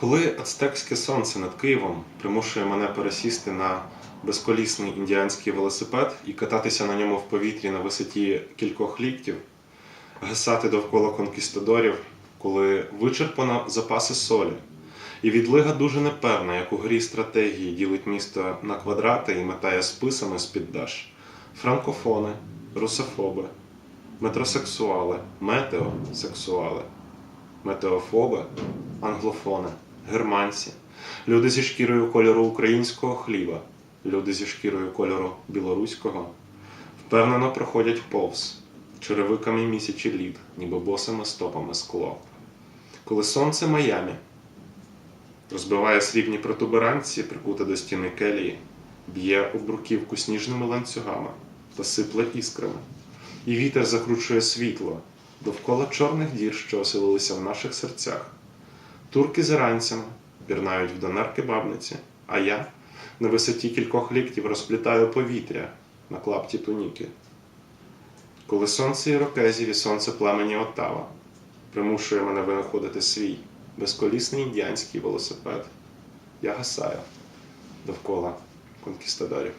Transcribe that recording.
Коли ацтекське сонце над Києвом примушує мене пересісти на безколісний індіанський велосипед і кататися на ньому в повітрі на висоті кількох ліктів, гасати довкола конкістадорів, коли вичерпано запаси солі, і відлига дуже непевна, як у грі стратегії ділить місто на квадрати і метає списами з-під даш, франкофони, русофоби, метросексуали, метеосексуали метеофоби, англофони, германці, люди зі шкірою кольору українського хліба, люди зі шкірою кольору білоруського, впевнено проходять повз. Черевиками місячі лід, ніби босими стопами скло. Коли сонце Майамі розбиває срібні протуберанці, прикуте до стіни келії, б'є у бруківку сніжними ланцюгами та сипле іскрами, і вітер закручує світло довкола чорних дір, що оселилися в наших серцях. Турки з іранцями пірнають в донарки бабниці, а я на висоті кількох ліктів розплітаю повітря на клапті туніки. Коли сонце ірокезів і сонце племені Отава примушує мене винаходити свій безколісний індіанський велосипед, я гасаю довкола конкістадорів.